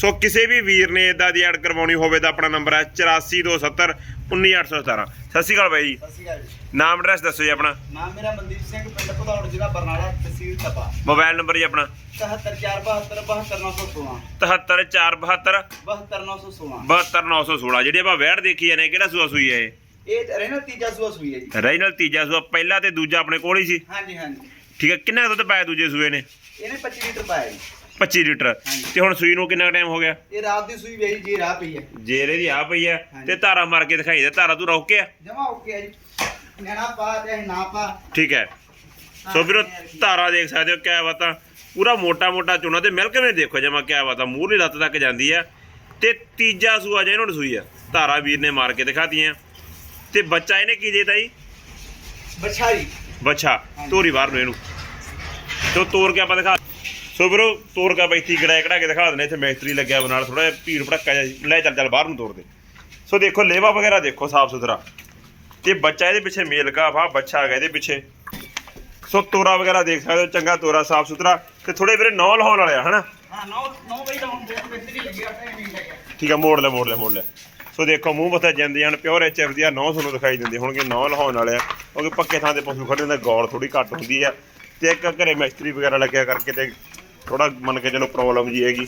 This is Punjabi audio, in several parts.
ਸੋ ਕਿਸੇ ਵੀ ਵੀਰ ਨੇ ਇਦਾਂ ਦੀ ਐਡ ਕਰਵਾਉਣੀ ਹੋਵੇ ਤਾਂ ਆਪਣਾ ਨੰਬਰ ਹੈ 8427 19817 ਸਤਿ ਸ਼੍ਰੀ ਅਕਾਲ ਬਾਈ ਜੀ। ਸਤਿ ਸ਼੍ਰੀ ਅਕਾਲ ਜੀ। ਨਾਮ ਐਡਰੈਸ ਦੱਸੋ ਜੀ ਆਪਣਾ। ਨਾਮ ਮੇਰਾ ਮਨਦੀਪ ਸਿੰਘ ਪਿੰਡ ਭਦੌੜ ਜ਼ਿਲ੍ਹਾ ਬਰਨਾਲਾ ਤਹਿਸੀਲ ਤਪਾ। ਮੋਬਾਈਲ ਨੰਬਰ ਜੀ ਆਪਣਾ। 77472 77472 72916 72916 ਜਿਹੜੀ ਆਪਾਂ ਵੈੜ ਦੇਖੀ ਜਾਂਦੇ ਕਿਹੜਾ ਸੂਆ ਸੂਈ ਹੈ ਇਹ? ਇਹ ਰਹਿਣਾ ਤੀਜਾ ਸੂਆ ਸੂਈ ਹੈ ਜੀ। ਰੀਜਨਲ ਤੀਜਾ ਸੂਆ ਪਹਿਲਾ ਤੇ ਦੂਜਾ ਆਪਣੇ ਕੋਲ ਹੀ ਸੀ। ਹਾਂਜੀ ਹਾਂਜੀ। ਠੀਕ ਹੈ ਕਿੰਨਾ ਦੁੱਧ ਪਾਇਆ ਦੂਜੇ ਸੂਏ ਨੇ? ਇਹਨੇ 25 ਲੀਟਰ ਪਾਇਆ ਜੀ। 25 ਲੀਟਰ। ਤੇ ਹੁਣ ਸੂਈ ਨੂੰ ਕਿੰਨਾ ਟਾਈਮ ਹੋ ਗਿਆ? ਇਹ ਰਾਤ ਦੀ ਸੂਈ ਵੇਈ ਜੀ ਰਾਹ ਪਈ ਹੈ। ਜੇਰੇ ਦੀ ਆ ਪਈ ਆ। ਤੇ ਧਾਰਾ ਮਾਰ ਕੇ ਦਿਖਾਈ ਦੇ। ਧਾਰਾ ਤੂੰ ਰੋਕ ਕੇ ਆ। ਜਮਾ ਓਕੇ ਹੈ ਜੀ। ਨੈਣਾ ਪਾ ਤੇ ਨਾ ਪਾ। ਠੀਕ ਹੈ। ਸੋ ਵੀਰੋ ਧਾਰਾ ਦੇਖ ਸਕਦੇ ਹੋ ਕਿਆ ਬਾਤਾਂ। ਪੂਰਾ ਮੋਟਾ ਮੋਟਾ ਚੁਣਾ ਤੇ ਮਿਲਕ ਵੀ ਦੇਖੋ? ਜਮਾ ਕਿਆ ਬਾਤਾਂ। ਮੂਹਰੀ ਲੱਤ ਤੱਕ ਜਾਂਦੀ ਆ ਤੇ ਤੀਜਾ ਸੂਆ ਜੇ ਇਹਨਾਂ ਨੂੰ ਸੂਈ ਆ। ਧਾਰਾ ਵੀਰ ਨੇ ਮਾਰ ਕੇ ਦਿਖਾਤੀਆਂ। ਤੇ ਬੱਚਾ ਇਹਨੇ ਕੀ ਦੇਤਾ ਜੀ? ਬਛਾਈ ਬੱਚਾ ਤੋਰੀ ਬਾਹਰ ਨੂੰ ਇਹਨੂੰ। ਤੇ ਤੋਰ ਕੇ ਆਪਾਂ ਦਿਖਾ ਸੋ ਵੀਰੋ ਤੋਰ ਕੇ ਬੈਠੀ ਗੜਾ ਕਢਾ ਕੇ ਦਿਖਾ ਦਿੰਦੇ ਇੱਥੇ ਮਿਸਤਰੀ ਲੱਗਿਆ ਵਾ ਨਾਲ ਥੋੜਾ ਜਿਹਾ ਭੀੜ ਭੜੱਕਾ ਜਿਹਾ। ਲੈ ਚੱਲ ਚੱਲ ਬਾਹਰ ਨੂੰ ਤੋਰ ਦੇ। ਸੋ ਦੇਖੋ ਲੇਵਾ ਵਗੈਰਾ ਦੇਖੋ ਸਾਫ਼ ਸੁਥਰਾ। ਤੇ ਬੱਚਾ ਇਹਦੇ ਪਿੱਛੇ ਮੇਲ ਕਾ ਵਾ ਬੱਚਾ ਹੈਗਾ ਇਹਦੇ ਪਿੱਛੇ। ਸੋ ਤੋਰਾ ਵਗੈਰਾ ਦੇਖ ਸਕਦੇ ਹੋ ਚੰਗਾ ਤੋਰਾ ਸਾਫ਼ ਸੁਥਰਾ। ਤੇ ਥੋੜੇ ਵੀਰੇ ਨੌ ਲਹਾਉਣ ਵਾਲੇ ਆ ਹਨਾ? ਹਾਂ 9 9 ਵਜੇ ਦਾ ਹੁਣ ਬਹੁਤ ਮਿਸਤਰੀ ਲੱਗਿਆ ਟਾਈਮ ਨਹੀਂ ਲੱਗਿਆ ਠੀਕ ਆ ਮੋੜ ਲੈ ਮੋੜ ਲੈ ਮੋੜ ਲੈ। ਸੋ ਦੇਖੋ ਮੂੰਹ ਮੱਥੇ ਜਾਂਦੇ ਜਾਨ ਪਿਓਰ ਐਚ ਐਫ ਦੀਆਂ ਨੌ ਤੁਹਾਨੂੰ ਦਿਖਾਈ ਦਿੰਦੇ ਹੋਣਗੇ ਨੌ ਲਹਾਉਣ ਵਾਲੇ ਆ। ਕਿਉਂਕਿ ਪੱਕੇ ਥਾਂ ਤੇ ਪਸ਼ੂ ਖੜੇ ਹੁੰਦੇ ਗੌਰ ਥੋੜੀ ਘੱਟ ਹੁੰਦੀ ਆ। ਤੇ ਇੱਕ ਘਰੇ ਮਿਸਤਰੀ ਵਗੈਰਾ ਲੱਗਿਆ ਕਰਕੇ ਤੇ ਥੋੜਾ ਮੰਨ ਕੇ ਚਲੋ ਪ੍ਰੋਬਲਮ ਜੀ ਹੈਗੀ।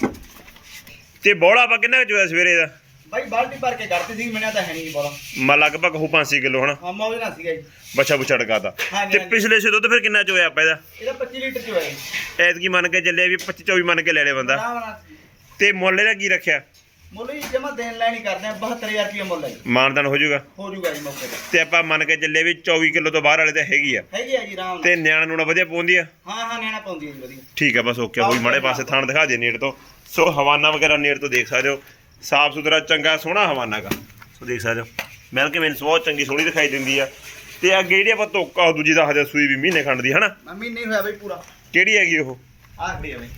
ਤੇ ਬੋਲਾ ਆਪਾਂ ਕਿੰਨਾ ਚੋਇਆ ਸਵੇਰੇ ਦਾ? ਬਾਈ ਬਾਲਟੀ ਭਰ ਕੇ ਕਰਤੀ ਸੀ ਮੈਨੂੰ ਤਾਂ ਹੈ ਨਹੀਂ ਬੋਲਾ ਮੈਂ ਲਗਭਗ ਹੋ 5 ਕਿਲੋ ਹਨਾ? ਮਾਮਾ ਉਹਦੇ ਨਾਲ ਸੀਗਾ ਜੀ। ਬੱਚਾ ਡਕਾਤਾ ਹਾਂਜੀ, ਤੇ। ਪਿਛਲੇ ਸੇ ਦੁੱਧ ਫਿਰ ਕਿੰਨਾ ਚੋਇਆ ਆਪਾਂ ਇਹਦਾ? ਇਹਦਾ 25 ਲੀਟਰ ਚ ਹੋਇਆ ਜੀ। ਐਤਕੀ ਮੰਨ ਕੇ ਚੱਲਿਆ ਵੀ 25 24 ਮੰਨ ਕੇ ਲੈ ਲੈ ਬੰਦਾ। ਤੇ ਮੁੱਲ ਇਹਦਾ ਕੀ ਰੱਖਿਆ? ਮੁੱਲ ਜੀ ਜਮਾ ਦੇਣ ਲੈਣੀ ਕਰਦੇ ਆ 72000 ਰੁਪਏ ਮੁੱਲ ਹੈ ਜੀ। ਮਾਨਦਾਨ ਹੋ ਜਾਊਗਾ? ਹੋ ਜੂਗਾ ਜੀ ਮੌਕੇ ਤੇ। ਤੇ ਆਪਾਂ ਮੰਨ ਕੇ ਚੱਲੇ ਵੀ 24 ਕਿਲੋ ਤੋਂ ਬਾਹਰ ਵਾਲੇ ਤਾਂ ਹੈਗੀ ਆ। ਹੈਗੀ ਆ ਜੀ ਆਰਾਮ ਨਾਲ। ਤੇ ਨਿਆਣਾ ਨੂਣਾ ਵਧੀਆ ਪਾਉਂਦੀ ਆ ਹਾਂ ਹਾਂ ਨੈਣਾ ਪਾਉਂਦੀ ਹੈ ਜੀ ਵਧੀਆ। ਠੀਕ ਆ ਬਸ ਓਕੇ ਹੋਈ ਮਾੜੇ ਪਾਸੇ ਥਾਣ ਦਿਖਾ ਦੇ ਨੇੜ ਤੋਂ। ਸੋ ਹਵਾਨਾ ਵਗੈਰਾ ਨੇੜ ਤੋਂ ਦੇਖ ਸਕਦੇ ਹੋ। ਸਾਫ਼ ਸੁਥਰਾ ਚੰਗਾ ਸੋਹਣਾ ਹਵਾਨਾ ਗਾ। ਸੋ ਦੇਖ ਸਕਦੇ ਹੋ। ਮਿਲ ਕੇ ਮੈਨੂੰ ਬਹੁਤ ਚੰਗੀ ਸੋਹਣੀ ਦਿਖਾਈ ਦਿੰਦੀ ਆ। ਤੇ ਅੱਗੇ ਜਿਹੜੀ ਆਪਾਂ ਤੋਕਾ ਦੂਜੀ ਦਾ ਹਜੇ ਸੂਈ ਵੀ ਮਹੀਨੇ ਖੰਡ ਦੀ ਹਨਾ? ਮੰਮੀ ਨਹੀਂ ਹੋਇਆ ਬਈ ਪੂਰਾ। ਕਿਹੜੀ ਹੈਗੀ ਉਹ? ਆਖਰੀ ਹੈ ਬਈ।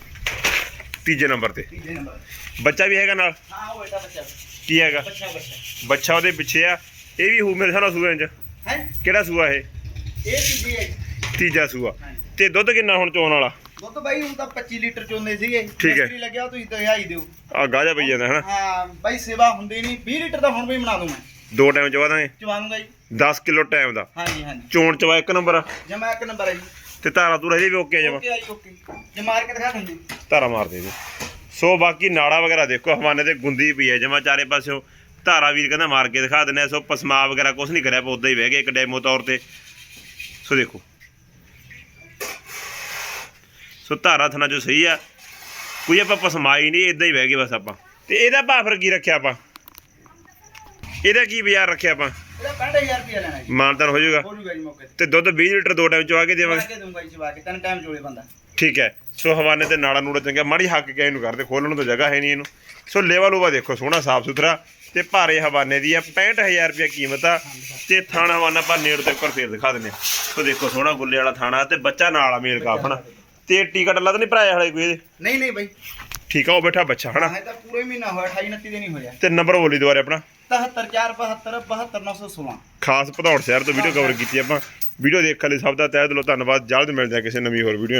ਤੀਜੇ ਨੰਬਰ ਤੇ। ਤੀਜੇ ਨੰਬਰ ਬੱਚਾ ਵੀ ਹੈਗਾ ਨਾਲ? ਹਾਂ ਉਹ ਬੇਟਾ ਬੱਚਾ। ਕੀ ਹੈਗਾ? ਬੱਚਾ ਬੱਚਾ। ਬੱਚਾ ਉਹਦੇ ਪਿੱਛੇ ਆ। ਇਹ ਵੀ ਹੂ ਮੇਰੇ ਸਾਰਾ ਸੂਏ ਚ। ਹੈ? ਕਿਹੜਾ ਸੂਆ ਇਹ? ਇਹ ਤੀਜੀ ਹੈ ਜੀ। ਤੀਜਾ ਸੂਆ। ਤੇ ਦੁੱਧ ਕਿੰਨਾ ਹੁਣ ਚੋਣ ਵਾਲਾ? ਦੁੱਧ ਬਾਈ ਹੁਣ ਤਾਂ 25 ਲੀਟਰ ਚੋਂਦੇ ਸੀਗੇ। ਠੀਕ ਹੈ। ਲੱਗਿਆ ਤੁਸੀਂ ਦਹਾਈ ਦਿਓ। ਆ ਗਾਜਾ ਪਈ ਜਾਂਦਾ ਹਨਾ? ਹਾਂ ਬਾਈ ਸੇਵਾ ਹੁੰਦੀ ਨਹੀਂ। 20 ਲੀਟਰ ਤਾਂ ਹੁਣ ਵੀ ਬਣਾ ਦੂੰ ਮੈਂ। ਦੋ ਟਾਈਮ ਚਵਾ ਦਾਂਗੇ ਚਵਾ ਦੂੰਗਾ ਜੀ। 10 ਕਿਲੋ ਟਾਈਮ ਦਾ। ਹਾਂਜੀ ਹਾਂਜੀ ਚੋਣ ਚਵਾ ਇੱਕ ਨੰਬਰ। ਜਮਾ ਇੱਕ ਨੰਬਰ ਹੈ ਜੀ। ਤੇ ਧਾਰਾ ਤੂਰਾ ਇਹਦੀ ਵੀ ਓਕੇ ਜਮਾ। ਓਕੇ ਆ ਜੀ ਓਕੇ। ਜੇ ਮਾਰ ਕੇ ਦਿਖਾ ਦਿੰਦੇ। ਧਾਰਾ ਮਾਰ ਦੇ ਦੇ ਸੋ ਬਾਕੀ ਨਾੜਾ ਵਗੈਰਾ ਦੇਖੋ ਹਵਾਨੇ ਤੇ ਗੁੰਦੀ ਪਈ ਹੈ ਜਮਾ ਚਾਰੇ ਪਾਸਿਓਂ ਧਾਰਾ ਵੀਰ ਕਹਿੰਦਾ ਮਾਰ ਕੇ ਦਿਖਾ ਦਿੰਦੇ ਸੋ ਪਸਮਾ ਵਗੈਰਾ ਕੁਝ ਨਹੀਂ ਕਰਿਆ ਆਪਾਂ ਉਦਾਂ ਹੀ ਬਹਿ ਗਏ ਇੱਕ ਡੈਮੋ ਤੌਰ ਤੇ। ਸੋ ਦੇਖੋ। ਸੋ ਧਾਰਾ ਥਣਾ ਜੋ ਸਹੀ ਆ। ਕੋਈ ਆਪਾਂ ਪਸਮਾਈ ਨਹੀਂ ਇਦਾਂ ਹੀ ਬਹਿ ਗਏ ਬਸ ਆਪਾਂ। ਤੇ ਇਹਦਾ ਭਾਅ ਫਿਰ ਕੀ ਰੱਖਿਆ ਆਪਾਂ? ਇਹਦਾ ਕੀ ਬਾਜ਼ਾਰ ਰੱਖਿਆ ਆਪਾਂ? ਇਹਦਾ 65000 ਰੁਪਏ ਲੈਣਾ ਜੀ। ਮਾਨਦਾਨ ਹੋ ਜਾਊਗਾ? ਹੋ ਜੂਗਾ ਜੀ ਮੌਕੇ ਤੇ। ਤੇ ਦੁੱਧ 20 ਲੀਟਰ ਦੋ ਟਾਈਮ ਚਵਾ ਕੇ ਦੇਵਾਂਗੇ। ਕੇ ਦੂੰਗਾ ਜੀ ਚਵਾ ਕੇ। ਤਿੰਨ ਟਾਈਮ ਚੋਲੇ ਬੰਦਾ। ਠੀਕ ਹੈ। ਸੋ ਹਵਾਨੇ ਤੇ ਨਾੜਾ ਨੂੜਾ ਚੰਗਾ ਮਾੜੀ ਹੱਕ ਕੇ ਇਹਨੂੰ ਕਰਦੇ ਖੋਲਣ ਨੂੰ ਤਾਂ ਜਗ੍ਹਾ ਹੈ ਨਹੀਂ ਇਹਨੂੰ। ਸੋ ਲੇਵਾ ਲੂਵਾ ਦੇਖੋ ਸੋਹਣਾ ਸਾਫ਼ ਸੁਥਰਾ ਤੇ ਭਾਰੇ ਹਵਾਨੇ ਦੀ ਆ 65000 ਰੁਪਏ ਕੀਮਤ ਆ। ਤੇ ਥਾਣਾ ਹਵਾਨਾ ਆਪਾਂ ਨੇੜ ਤੇ ਉੱਪਰ ਫੇਰ ਦਿਖਾ ਦਿੰਦੇ ਆ ਸੋ ਦੇਖੋ ਸੋਹਣਾ ਗੁੱਲੇ ਵਾਲਾ ਥਾਣਾ ਤੇ ਬੱਚਾ ਨਾਲ ਆ ਮੇਲ ਕਾਫਣਾ ਤੇ ਟਿਕਟ ਲੱਦ ਨਹੀਂ ਭਰਾਇਆ ਹਲੇ ਕੋਈ ਇਹਦੇ? ਨਹੀਂ ਨਹੀਂ ਬਾਈ। ਠੀਕ ਆ ਉਹ ਬੈਠਾ ਬੱਚਾ ਹਨਾ? ਹਾਂ ਤਾਂ ਪੂਰੇ ਮਹੀਨਾ ਹੋਇਆ 28 29 ਦਿਨ ਹੀ ਹੋਇਆ। ਤੇ ਨੰਬਰ ਬੋਲੀ ਦੁਬਾਰੇ ਆਪਣਾ। 77472 72916 ਖਾਸ ਭਦੌੜ ਸ਼ਹਿਰ ਤੋਂ ਵੀਡੀਓ ਕਵਰ ਕੀਤੀ ਆਪਾਂ। ਵੀਡੀਓ ਦੇਖਣ ਲਈ ਸਭ ਦਾ ਤਹਿ ਦਿਲੋਂ ਧੰਨਵਾਦ। ਜਲਦ ਮਿਲਦੇ ਆ ਕਿਸੇ ਨਵੀਂ ਹੋਰ ਵੀਡੀਓ